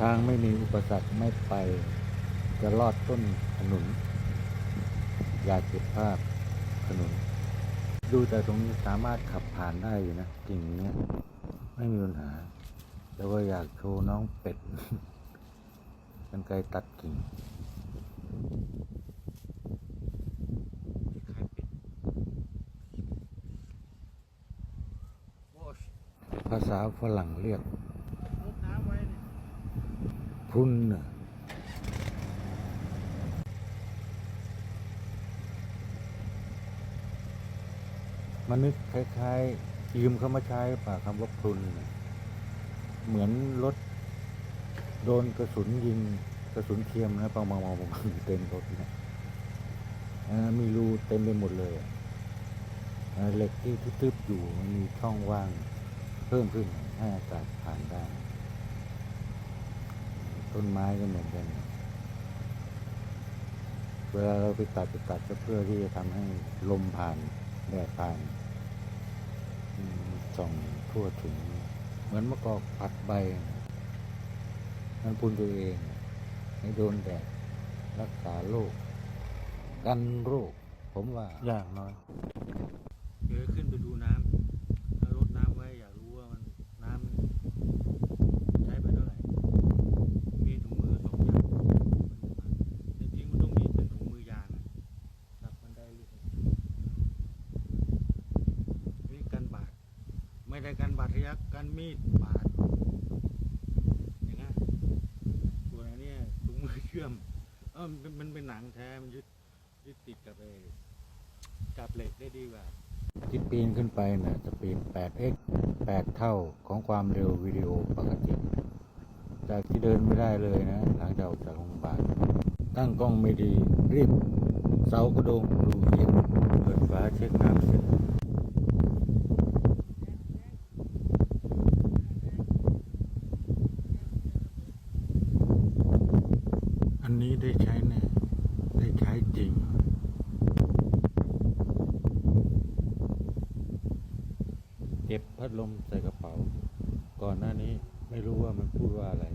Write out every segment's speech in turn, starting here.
ทางไม่มีอุปสรรคไม่ไป จะลอดต้นขนุน อยากเก็บภาพขนุน ดูแต่ตรงนี้สามารถขับผ่านได้อยู่นะกิ่งเนี้ยไม่มีปัญหา แต่ว่าอยากโชว์น้องเป็ดกันไกลตัดกิ่งภาษาฝรั่งเรียก ลดน้ำไว้เนี่ย พรุนน่ะมันนึกคล้ายๆยืมเขามาใช้ป่าคำว่าพรุนนะเหมือนรถโดนกระสุนยิงกระสุนเทียมนะปังปังปังปังเต็มรถนี่ยอ่ามีรูเต็มไปหมดเลยเหล็กที่ทึบๆอยู่มันมีช่องว่าง เพิ่มขึ้นให้อากาศผ่านได้ ต้นไม้ก็เหมือนกัน เวลาเราไปตัดไปตัดก็เพื่อที่จะทำให้ลมผ่านแดดผ่านส่องทั่วถึง เหมือนมะกอกผัดใบนั่นพูนตัวเอง ให้โดนแดดรักษาโรคกันโรค ผมว่าอย่างน้อย เดี๋ยวขึ้นไปดูน้ำแล้วลดน้ำไว้อยากรู้ว่ามันน้ำมันใช้ไปเท่าไหร่ มีถุงมือสองอย่างจริงๆมันต้องมีเป็นถุงมือยางอะหนักมันได้ลูกนี่กันบาด ไม่ได้กันบาดทะยักกันมีดบาดอย่างเงี้ยส่วนอันเนี้ยถุงมือเชื่อม เออมันมันเป็นหนังแท้มันยึดยึดติดกับไอ้กับเหล็กได้ดีกว่าที่ปีนขึ้นไปนะจะปีน 8x 8 เท่าของความเร็ววิดีโอปกติ จากที่เดินไม่ได้เลยนะ หลังจากออกจากโรงพยาบาลตั้งกล้องไม่ดีรีบ เสากระโดงดูเย็นเปิดฝาเช็คน้ำเสร็จ อั นนี้ได้ใช้แน่ได้ใช้จริง เก็บพัดลมใส่กระเป๋า ก่อนหน้านี้ไม่รู้ว่ามันพูดว่าอะไร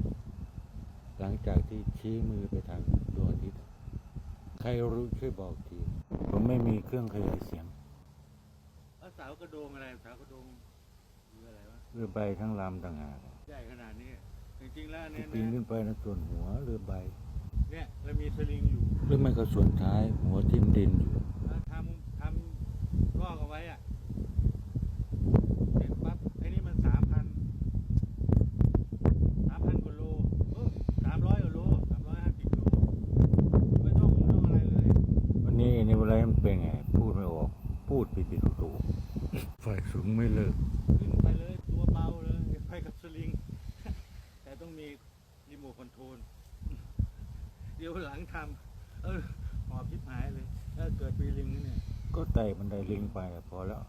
หลังจากที่ชี้มือไปทางดวงอาทิตย์ใครรู้ช่วยบอกที ผมไม่มีเครื่องขยายเสียงแล้วเสากระโดงอะไรเสากระโดงคืออะไรวะเรือใบทั้งลำต่างหากใหญ่ขนาดนี้จริงๆแล้วอันที่เนี่ยปีนขึ้นไปนะส่วนหัวเรือใบ เนี่ยเรามีสลิงอยู่หรือไม่ก็ส่วนท้าย หัวทิ่มดินอยู่แล้วทำทำลอกเอาไว้อะเสร็จปั๊บไอ้นี่มันสามพันสามพันกว่าโลสามร้อยกว่าโลสามร้อยห้าสิบโลไม่ต้องไม่ต้องอะไรเลย วันนี้ในเวลามันเป็นไง พูดไม่ออก พูดผิดผิดถูกถูกไฟสูงไม่เลิกขึ้นไปเลยตัวเบาเลยไปกับสลิง แต่ต้องมีรีโมทคอนโทรลเดี๋ยวหลังทำเออหอบพิบหายเลยถ้าเกิดปีลิงนี่เนี่ย ก็ไต่บันไดลิงไปอะพอแล้ว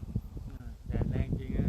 อ่าแดดแรงจริงอะ